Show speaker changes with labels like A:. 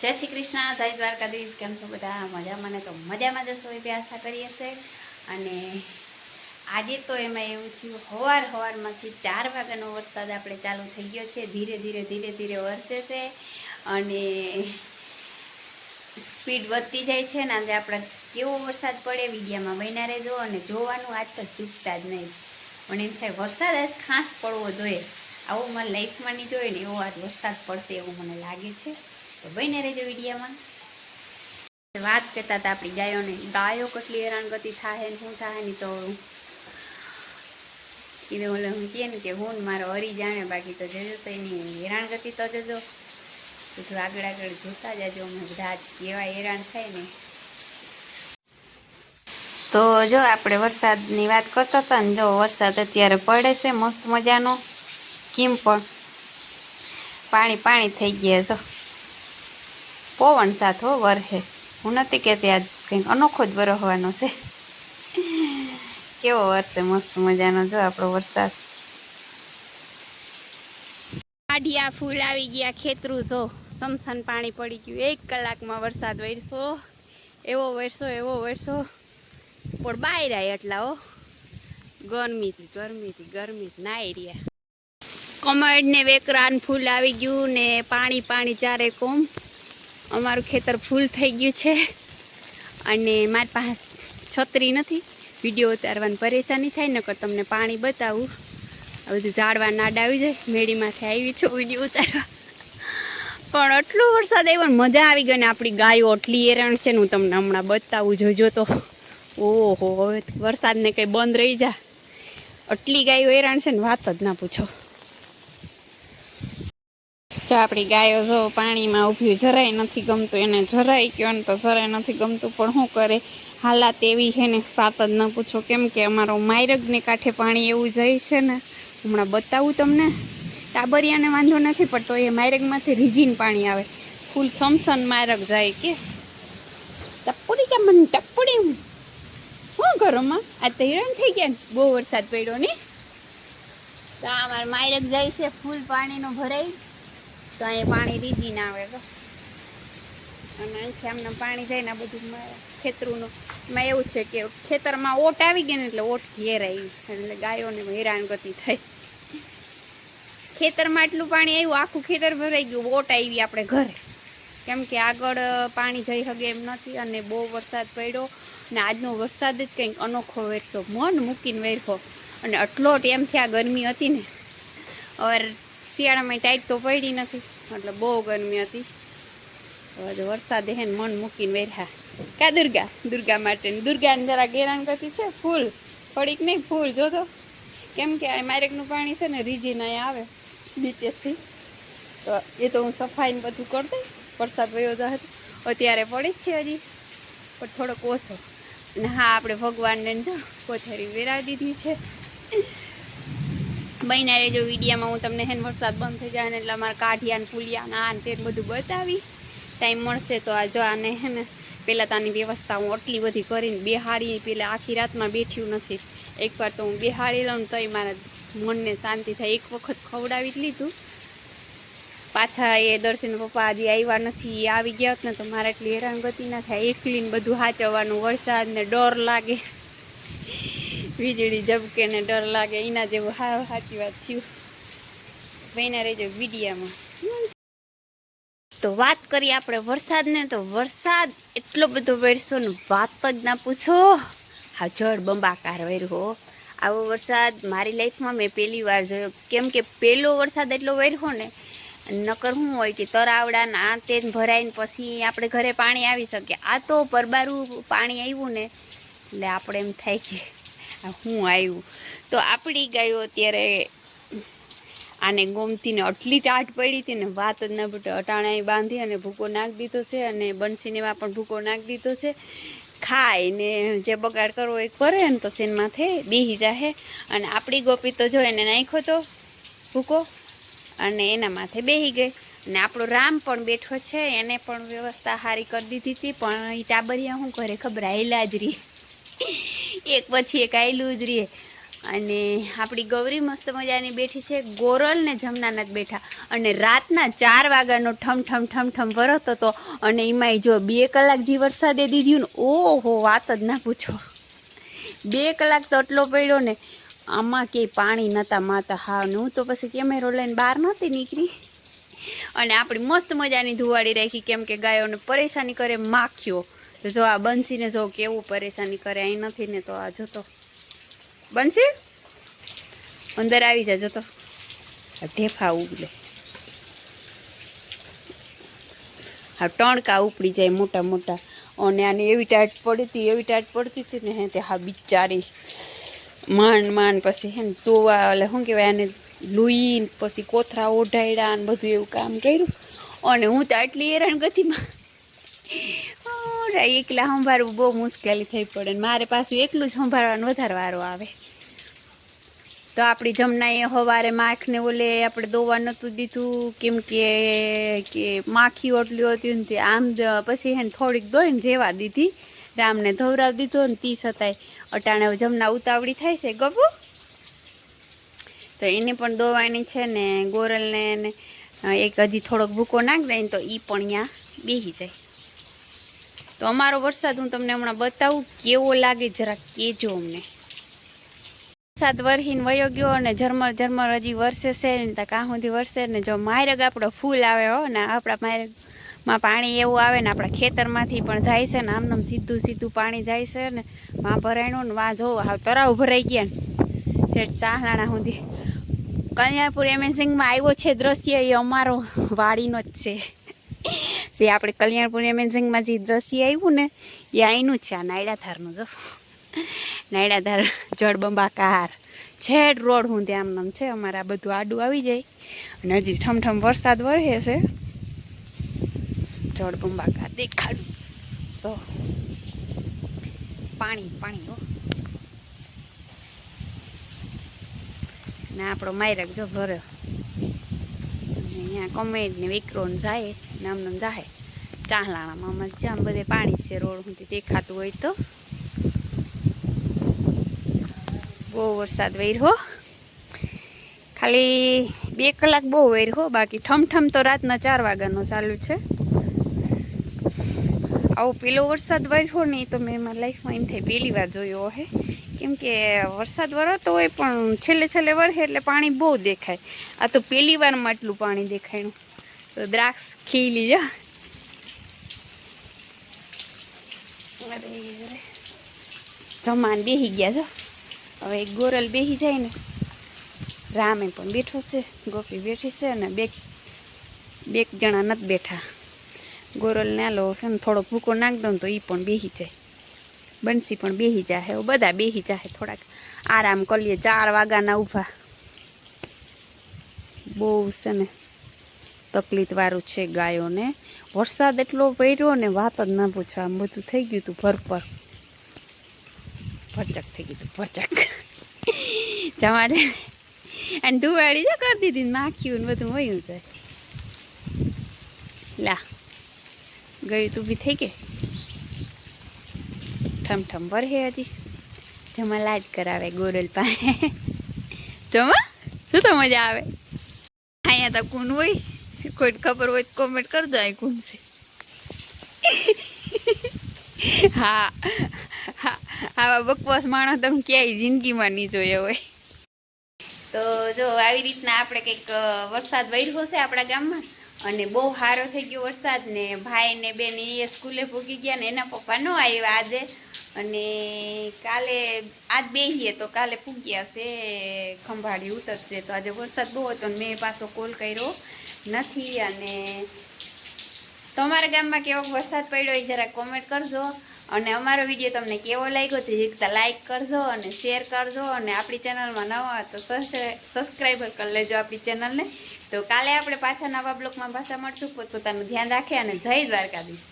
A: જય શ્રી કૃષ્ણ, જય દ્વારકાધીશ, કેમ છો બધા? મજામાં ને તો મજામાં જશો એવી આશા કરીએ છે અને આજે તો એમાં એવું થયું, હવાર હવારમાંથી ચાર વાગ્યાનો વરસાદ આપણે ચાલુ થઈ ગયો છે. ધીરે ધીરે ધીરે ધીરે વરસે છે અને સ્પીડ વધતી જાય છે ને આજે આપણે કેવો વરસાદ પડે વિડીયામાં બન્યા રહેજો અને જોવાનું આજ તો ચૂકતા જ નહીં. પણ એમ થાય, વરસાદ આજ ખાસ પડવો જોઈએ. આવો મારા લાઈફમાં નહીં જોઈએ ને એવો આજ વરસાદ પડશે એવું મને લાગે છે. તો બને રહેજો વિડીયામાં. વાત કરતા હતા આપણી ગાયોને, ગાયો કેટલી હેરાન ગતિ થાય ને શું થાય ને તો કીધું ઓલે હું કહે ને કે હું મારો હરી જાણે, બાકી તો જજો તો એની હેરાનગતિ તો જજો. બધું આગળ આગળ જોતા જજો અમે બધા કેવા હેરાન થાય ને. તો જો આપણે વરસાદની વાત કરતા હતા ને, જો વરસાદ અત્યારે પડે છે, મસ્ત મજાનો. કેમ પણ? પાણી પાણી થઈ ગયા જો. પવન સાથે વરહે હું. નથી કહેતી આજ કંઈક અનોખો જ વરહવાનો છે. કેવો વરસે મસ્ત મજાનો જો આપણો વરસાદ. કાઢિયા ફૂલ આવી ગયા, ખેતરું જો. સમસન પાણી પડી ગયું. એક કલાકમાં વરસાદ વરસો એવો વરસો એવો વરસો પણ બહાર આવ્યા એટલા, હો. ગરમીથી ગરમીથી ગરમીથી નાઈ રહ્યા. કમળ ને વેકરાન ફૂલ આવી ગયું ને પાણી પાણી ચારે કોમ. અમારું ખેતર ફૂલ થઈ ગયું છે. અને મારી પાસે છત્રી નથી. વીડિયો ઉતારવાની પરેશાની થાય, નકર તમને પાણી બતાવું. આ બધું ઝાડવા નાડા આવી જાય, મેળીમાંથી આવી છું વીડિયો ઉતારવા. પણ આટલો વરસાદ આવ્યો ને મજા આવી ગઈ ને આપણી ગાયો આટલી હેરાણ છે ને હું તમને હમણાં બતાવું, જોજો તો. ઓહો, હવે વરસાદને કંઈ બંધ રહી જા. આટલી ગાયો હેરાન છે ને વાત જ ના પૂછો. જો આપણી ગાયો જો પાણીમાં ઊભી જરાય નથી ગમતું, એને જરાય કયો ને તો જરાય નથી ગમતું, પણ શું કરે? હાલાત એવી છે ને, વાત જ ન પૂછો. કેમ કે અમારો માયરગને કાંઠે પાણી એવું જાય છે ને, હમણાં બતાવું તમને. ટાબરિયાને વાંધો નથી પડતો એ માયરગમાંથી રીજીન પાણી આવે. ફૂલ સમસન માયરગ જાય કે. ટપુડી કે મને ટપુડી? શું ઘરોમાં આ તો હેરાન થઈ ગયા ને, બહુ વરસાદ પડ્યો ને. તો અમારે માયરક જાય છે, ફૂલ પાણીનો ભરાઈ. તો અહીંયા પાણી રીજી ના આવે તો. અને અહીંથી આમને પાણી જાય ને બધું ખેતરુંનું. એમાં એવું છે કે ખેતરમાં ઓટ આવી ગઈ ને એટલે ઓટ ઘેરાઈ એટલે ગાયોને હેરાન ગતિ થઈ. ખેતરમાં એટલું પાણી આવ્યું, આખું ખેતર ભરાઈ ગયું, ઓટ આવી આપણે ઘરે. કેમ કે આગળ પાણી જઈ શકે એમ નથી અને બહુ વરસાદ પડ્યો ને આજનો વરસાદ જ કંઈક અનોખો વેરસો. મન મૂકીને વેરખો અને આટલો ટેમથી આ ગરમી હતી ને. હવે શિયાળામાં ટાઈટ તો પડી નથી, એટલે બહુ ગરમી હતી. હવે વરસાદે હે મન મૂકીને વેર્યા કા દુર્ગા? દુર્ગા માટે દુર્ગાને જરા ગેરાન કરતી છે? ફૂલ. થોડીક નહીં, ફૂલ. જોતો કેમ કે મારેકનું પાણી છે ને રીજીને અહીંયા આવે નીચેથી. તો એ તો હું સફાઈને બધું કરી દઈ વરસાદ વયો હતો અત્યારે પડી જ છે હજી. પણ થોડોક ઓછો. અને હા, આપણે ભગવાનને જો, કોથેરી વેરાવી દીધી છે. બહેના રહેજો વિડીયામાં. હું તમને હેન વરસાદ બંધ થઈ જાય ને એટલે અમારે કાઢિયા ને પુલિયા ને આ તે બધું બતાવી. ટાઈમ મળશે તો આ જો આને હે ને, પહેલાં તો આની વ્યવસ્થા હું આટલી બધી કરીને બેહાડી પહેલાં આખી રાતમાં બેઠ્યું નથી. એકવાર તો હું બેહાડી લઉં તોય મારા મનને શાંતિ થાય. એક વખત ખવડાવી જ લીધું. પાછા એ દર્શન પપ્પા હજી આવ્યા નથી આવી ગયા ને તો મારે એટલી હેરાનગતિ ના થાય. એકલીને બધું હાચવવાનું વરસાદ ને ડર લાગે. વીજળી ઝબકે ને ડર લાગે, એના જેવું હા સાચી વાત થયું. ભાઈના રહેજો વિડીયામાં. તો વાત કરીએ આપણે વરસાદને, તો વરસાદ એટલો બધો વરસો ને વાત જ ના પૂછો. હા, જળ બંબાકાર વર્યો આવો વરસાદ મારી લાઈફમાં મેં પહેલી વાર જોયો. કેમ કે પહેલો વરસાદ એટલો વર્યો ને, નકર શું હોય કે તરાવડા ને આ તે ભરાઈને પછી આપણે ઘરે પાણી આવી શકે. આ તો પરબારું પાણી આવ્યું ને, એટલે આપણે એમ થાય કે શું આવ્યું તો આપણી ગાયો અત્યારે આને ગોમતીને આટલી ટાટ પડી હતી ને વાત જ ના પૂટે અટાણાએ બાંધી અને ભૂકો નાખી દીધો છે અને બંસીનેમાં પણ ભૂકો નાખી દીધો છે. ખાય ને જે બગાડ કરવો એ કરે ને તો સેન માથે બેસી જાહે. અને આપણી ગોપી તો જો એને નાખ્યો તો ભૂકો અને એના માથે બેસી ગઈ. અને આપણો રામ પણ બેઠો છે, એને પણ વ્યવસ્થા સારી કરી દીધી હતી, પણ એ ટાબરિયા શું કરે ખબર આયલા જ રહી. એક પછી એક આયલું જ રહીએ અને આપણી ગૌરી મસ્ત મજાની બેઠી છે. ગોરલ ને જ બેઠા. અને રાતના ચાર વાગ્યાનો ઠમ ઠમ ઠમ ઠમ વરસતો હતો. અને એમાંય જો બે કલાક જે વરસાદે દીધું ને, ઓહો, વાત જ ના પૂછો. બે કલાક તો એટલો પડ્યો ને, આમાં કે પાણી નહોતા માતા હા ને હું તો પછી કેમેરો લઈને બહાર નહોતી નીકળી. અને આપણી મસ્ત મજાની ધુવાડી રાખી, કેમ કે ગાયોને પરેશાની કરે માખ્યો તો જો આ બંસીને જો કેવું પરેશાની કરે, અહીં નથી ને તો આ જોતો. બંસી? અંદર આવી જા, જોતો. આ ઢેફા ઉગલે. હા ટણકા ઉપડી જાય મોટા મોટા. અને આને એવી ટાઈટ પડી હતી, એવી ટાઈટ પડતી હતી ને, હે તે હા બિચારી માંડ માંડ પછી હે ને ટોવા એટલે શું કહેવાય, આને લુઈને પછી કોથરા ઓઢાડ્યા ને બધું એવું કામ કર્યું. અને હું તો આટલી હેરાન ગતિમાં ઓરે, એકલા સંભાળવું બહુ મુશ્કેલી થઈ પડે મારે પાછું એકલું જ સંભાળવાનું વધારે વારો આવે. તો આપણી જમનાએ સવારે માખને ઓલે આપણે દોવા નહોતું દીધું કેમ કે માખી ઓટલી હતી ને તે આમ પછી હે ને થોડીક દોઈને રેવા દીધી રામને ધવરાવી દીધો ને તી છતાંય અટાણે જમના ઉતાવળી થાય છે ગપુ. તો એને પણ દોવાની છે ને ગોરલને એક હજી થોડોક ભૂકો નાખ દે ને તો એ પણ ત્યાં બેસી જાય. તો અમારો વરસાદ હું તમને હમણાં બતાવું, કેવો લાગે જરા કેજો અમને. વરસાદ વરહીન વયો ગયો અને ઝરમર ઝરમર હજી વરસે છે ને કાં સુધી વરસે ને જો માયરગ આપણો ફૂલ આવે હો ને આપણા માયરગમાં પાણી એવું આવે ને આપણા ખેતરમાંથી પણ જાય છે ને આમનામ સીધું સીધું પાણી જાય છે ને વાં ભરાયણું ને વાં જોવો હાવ તરાવ ભરાઈ ગયા ને. છે ચાહલાણા સુધી. કલ્યાણપુર એમેઝિંગમાં આવ્યો છે દ્રશ્ય, એ અમારો વાડીનો જ છે. જે આપણે કલ્યાણપુર એમેઝિંગમાં જે દ્રશ્ય આવ્યું ને, એ અહીંનું છે, આ નાયડાધારનું જો. નાયડાધાર જળબંબાકાર છેડ રોડ હું ત્યાં આમ છે, અમારે બધું આડું આવી જાય. અને હજી ઠમઠમ વરસાદ વરસે છે. જળબંબાકાર દેખાડું. જો. પાણી પાણી, હો. ને આપણો માયરક જો ભર્યો. અહીંયા કોમેન્ટ ને વિક્રોન જાય ને આમને આમ જાય. ચાહલાણામાં અમારે જ્યાં બધે પાણી છે રોડ સુધી દેખાતું હોય તો. બહુ વરસાદ વેર્યો ખાલી બે કલાક બહુ વેર્યો બાકી ઠમઠમ તો રાતના ચાર વાગ્યાનો ચાલુ છે. આવો પેલો વરસાદ વર્યો ને એ તો મેં મારા લાઈફમાં એમ થાય પહેલી વાર જોયો હે. કેમ કે વરસાદ વરસતો હોય પણ છેલ્લે છેલ્લે વરસે એટલે પાણી બહુ દેખાય. આ તો પહેલી વારમાં આટલું પાણી દેખાયનું તો દ્રાક્ષ ખીલી જા અરે અરે. જમાન બેસી ગયા જો. હવે ગોરલ બેસી જાય ને. રામે પણ બેઠો છે, ગોપી બેઠી છે અને બે બે જણા નથી બેઠા. ગોરલ ને આલો છે ને થોડો ભૂકો નાખ દઉં તો એ પણ બેસી જાય. બંસી પણ બેસી જાહે બધા બેસી જાહે થોડાક. આરામ કરીએ ચાર વાગ્યાના ઊભા. બહુ છે ને તકલીફવાળું છે ગાયોને. વરસાદ એટલો પડ્યો ને, વાત જ ના પૂછો, આમ બધું થઈ ગયું હતું ભરપર. ભરચક થઈ ગયું હતું ભરચક. જમારે અને ધુવાડી જો કરી દીધી માખ્યું ને બધું વયું જાય. લા, ગયું તું બી થઈ ગઈ? ઠમ ઠમ ભરે હજી. જમા લાડ કરાવે ગોરલ પાસે. જમા? શું તો મજા આવે? અહીંયા તો કુન હોય. કોઈ ખબર હોય કોમેન્ટ કરજો અહીં કુન છે. હા હા, આવા બકવાસ માણસ તમે ક્યાંય જિંદગીમાં નહીં જોયો હોય. તો જો, આવી રીતના આપણે કંઈક વરસાદ વર્યો છે આપણા ગામમાં. અને બહુ સારો થઈ ગયો વરસાદ ને ભાઈ ને બેન એ સ્કૂલે પૂગી ગયા ને એના પપ્પા ન આવ્યા આજે. અને કાલે આજ બેહીએ તો કાલે પૂગ્યા છે ખંભાળી ઉતરશે. તો આજે વરસાદ બહુ હતો મેં પાછો કોલ કર્યો નથી અને તમારા ગામમાં કેવો વરસાદ પડ્યો એ જરા કોમેન્ટ કરજો. અને અમારો વીડિયો તમને કેવો લાગ્યો તે જીતતા લાઇક કરજો અને શેર કરજો. અને આપણી ચેનલમાં નવા તો સબસ્ક્રાઈબર કરી લેજો આપણી ચેનલને તો કાલે આપણે પાછા નવા બ્લોગમાં પાછા મળશું. પોતપોતાનું ધ્યાન રાખે અને જય દ્વારકાધીશ.